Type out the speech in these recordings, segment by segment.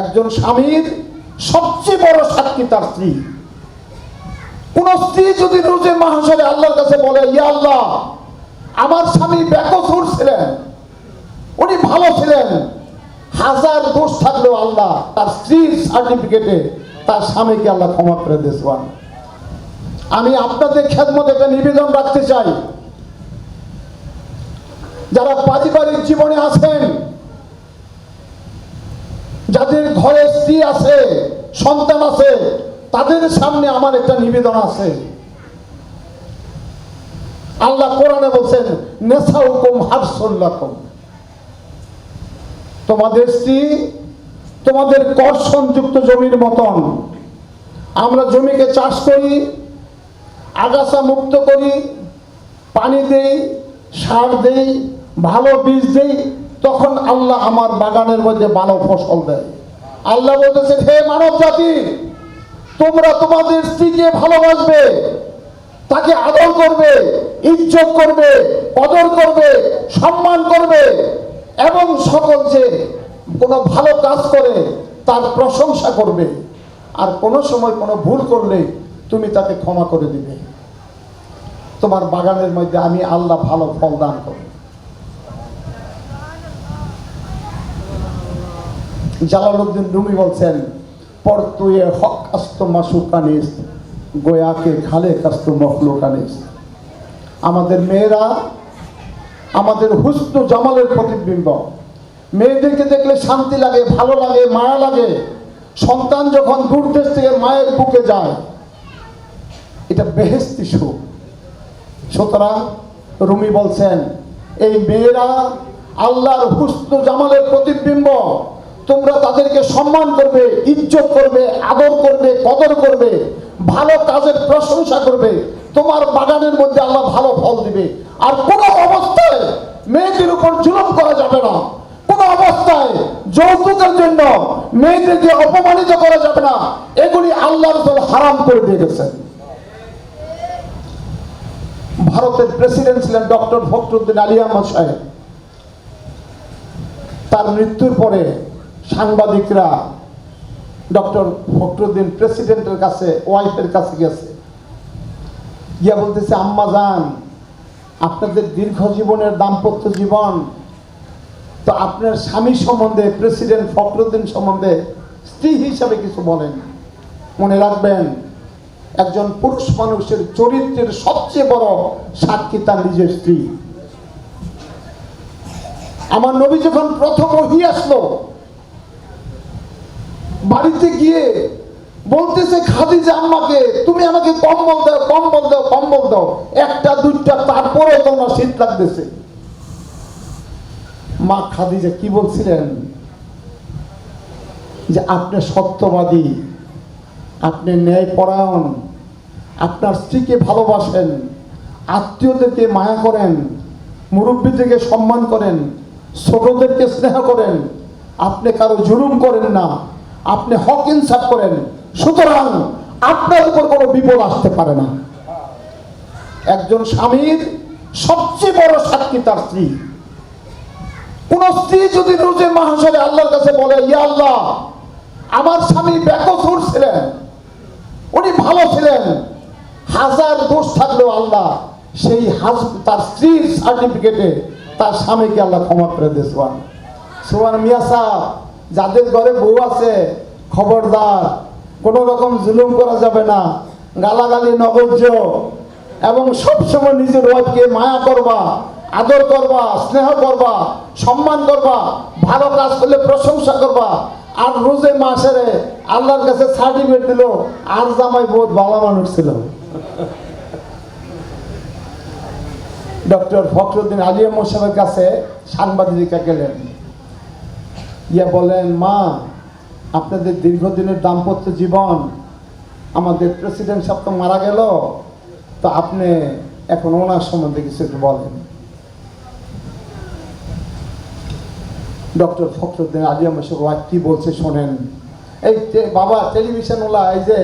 একজন স্বামীর সবচেয়ে বড় সাক্ষী তার স্ত্রী। কোন স্ত্রী যদি রোজে মাহাসরে আল্লাহর কাছে বলে, ইয়া আল্লাহ, আমার স্বামী বেকসুর ছিলেন, উনি ভালো ছিলেন, হাজার দোষ থাকলেও আল্লাহ তার স্ত্রীর সার্টিফিকেটে তার স্বামীকে আল্লাহ ক্ষমা করে দিয়েছেন আমি আপনাদের খেদমত একটা নিবেদন রাখতে চাই। যারা পারিবারিক জীবনে আছেন যাদের ঘরে স্ত্রী আছে, সন্তান আছে, তাদের সামনে আমার একটা নিবেদন আছে। আল্লাহ কোরআনে বলছেন নেশা হুকুম হারসল্লাকুম তোমাদের স্ত্রী তোমাদের কর সংযুক্ত জমির মতন। আমরা জমিকে চাষ করি, আগাছা মুক্ত করি, পানি দেই, সার দেই, ভালো বীজ দেই, তখন আল্লাহ আমার বাগানের মধ্যে ভালো ফসল দেয়। আল্লাহ বলতেছে, হে মানব জাতি, তোমরা তোমাদের স্ত্রীকে ভালোবাসবে, তাকে আদর করবে, ইজ্জত করবে কদর করবে, সম্মান করবে এবং সকল যে কোনো ভালো কাজ করে, তার প্রশংসা করবে। আর কোনো সময় কোনো ভুল করলে তুমি তাকে ক্ষমা করে দিবে। তোমার বাগানের মধ্যে আমি আল্লাহ ভালো ফল দান করব। জালালউদ্দিন রুমি বলছেন পরতুয়ে হক আস্ত মাসুকানিস গোয়াকে খালে কাস্ত মখলুকানিস আমাদের মেয়েরা, আমাদের হুস্ন জামালের প্রতিবিম্ব। মেয়েদেরকে দেখলে শান্তি লাগে, ভালো লাগে, মায়া লাগে। সন্তান যখন দূর দেশ থেকে মায়ের বুকে যায়, এটা বেহেস্তি সুখ। সুতরাং রুমি বলছেন, এই মেয়েরা আল্লাহর হুস্ন জামালের প্রতিবিম্ব। তোমরা তাদেরকে সম্মান করবে, ইজ্জত করবে, আদর করবে, কদর করবে, ভালো কাজের প্রশংসা করবে। তোমার বাগানের মধ্যে আল্লাহ ভালো ফল দিবে। আর কোনো অবস্থায় মেয়েদের উপর জুলুম করা যাবে না। কোনো অবস্থায় যৌতুকের জন্য মেয়েদেরকে অপমানিত করা যাবে না। এগুলি আল্লাহ রসুল হারাম করে দিয়ে গেছেন ভারতের প্রেসিডেন্ট ছিলেন ডক্টর ফখরুদ্দিন আলী আহমদ সাহেব। তার মৃত্যুর পরে সাংবাদিকরা ডক্টর ফখরুদ্দিন প্রেসিডেন্টের কাছে, ওয়াইফের কাছে গেছে। গিয়া বলতেছে, আম্মা যান আপনাদের দীর্ঘ জীবনের দাম্পত্য জীবন, তো আপনার স্বামী সম্বন্ধে, প্রেসিডেন্ট ফখরুদ্দিন সম্বন্ধে স্ত্রী হিসাবে কিছু বলেন। মনে রাখবেন, একজন পুরুষ মানুষের চরিত্রের সবচেয়ে বড় সাক্ষী তার নিজের স্ত্রী। আমার নবী যখন প্রথম ওহি আসলো বাড়িতে গিয়ে বলতেছে, খাদিজা আম্মাকে তুমি আমাকে কম্বল দাও কম্বল দাও কম্বল দাও। একটা, দুইটা তারপরে তোমার শীত লাগতেছে। মা খাদিজা কি বলছিলেন? যে আপনি সত্যবাদী, আপনি ন্যায়পরায়ণ, আপনার স্ত্রীকে ভালোবাসেন, আত্মীয়দেরকে মায়া করেন, মুরব্বীদেরকে সম্মান করেন, ছোটদেরকে স্নেহ করেন, আপনি কারও জুলুম করেন না। আপনি হক ইনসাফ করেন, সুতরাং আপনার উপর কোনো বিপদ আসতে পারে না। একজন স্বামীর সবচেয়ে বড় সাক্ষী তার স্ত্রী। কোন স্ত্রী যদি রোজে মাহাসরে আল্লাহর কাছে বলে, ইয়া আল্লাহ, আমার স্বামী বেকসুর ছিলেন, উনি ভালো ছিলেন, হাজার দোষ থাকলেও আল্লাহ সেই তার স্ত্রীর সার্টিফিকেটে তার স্বামীকে আল্লাহ ক্ষমা করে দিয়েছেন সোয়ান মিয়া সাহ যাদের ঘরে বউ আছে, খবরদার, কোনো রকম জুলুম করা যাবে না, গালাগালি নগর্য এবং সবসময় নিজের ওয়াইফকে মায়া করবা, আদর করবা, স্নেহ করবা, সম্মান করবা, ভালো কাজ করলে প্রশংসা করবা, আর রোজে মাসেরে আল্লাহর কাছে সার্টিফিকেট দিল, আর জামাই বহুত ভালো মানুষ ছিল। ডক্টর ফখরুদ্দিন আলিয়া মোসামের কাছে সাংবাদিকা গেলেন। ইয়া বলেন মা আপনাদের দীর্ঘদিনের দাম্পত্য জীবন আমাদের প্রেসিডেন্ট সাহেব তো মারা গেল তো আপনি এখন ওনার সম্বন্ধে কিছু একটু বলেন। ডক্টর ফখরুদ্দিন আলিয়া মোসাফ কি বলছে শোনেন। এই বাবা টেলিভিশন ওলা এই যে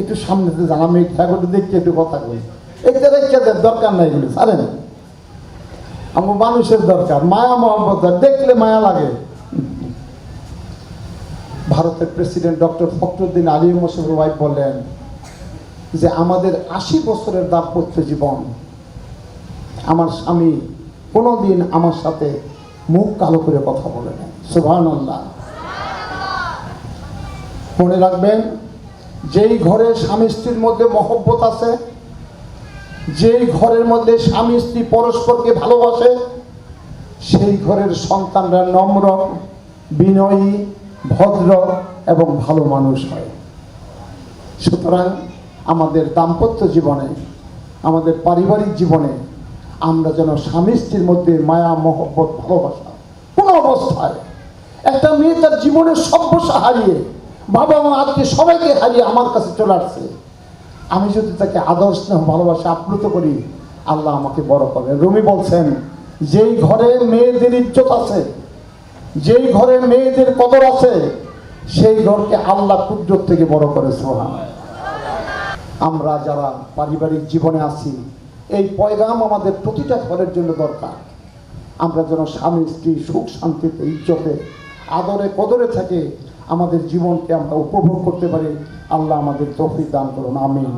একটু সামনে যান আমি ঠাকুর দেখতে একটু কথা কই। এটা দেন, দরকার নাই এগুলো জানেন? আমার মানুষের দরকার মায়া মহব্বত দেখলে মায়া লাগে। ভারতের প্রেসিডেন্ট ডক্টর ফখরুদ্দিন আলী মোসেফ ওয়াইফ বললেন যে, আমাদের আশি বছরের দাম্পত্য জীবন, আমার স্বামী কোনোদিন আমার সাথে মুখ কালো করে কথা বলে না। আল্লাহ মনে রাখবেন, যেই ঘরে স্বামী স্ত্রীর মধ্যে মহব্বত আছে, যেই ঘরের মধ্যে স্বামী স্ত্রী পরস্পরকে ভালোবাসে, সেই ঘরের সন্তানরা নম্র, বিনয়ী ভদ্র এবং ভালো মানুষ হয়। সুতরাং আমাদের দাম্পত্য জীবনে, আমাদের পারিবারিক জীবনে আমরা যেন স্বামী স্ত্রীর মধ্যে মায়া, মহব্বত, ভালোবাসা কোনো অবস্থায় একটা মেয়ে তার জীবনের সভ্যসা হারিয়ে, বাবা মা আজকে সবাইকে হারিয়ে আমার কাছে চলে আসছে। আমি যদি তাকে আদর স্নেহ, ভালোবাসা আপ্লুত করি, আল্লাহ আমাকে বড় করবেন। রুমি বলছেন, যেই ঘরে মেয়েদের ইজ্জত আছে যেই ঘরে মেয়েদের কদর আছে, সেই ঘরকে আল্লাহ কুদ্রত থেকে বড় করে সোহান আমরা যারা পারিবারিক জীবনে আছি, এই পয়গাম আমাদের প্রতিটা ঘরের জন্য দরকার। আমরা যেন স্বামী, স্ত্রী সুখ, শান্তিতে, ইজ্জতে, আদরে, কদরে থাকে আমাদের জীবনকে আমরা উপভোগ করতে পারি। আল্লাহ আমাদের তৌফিক দান করুন, আমিন।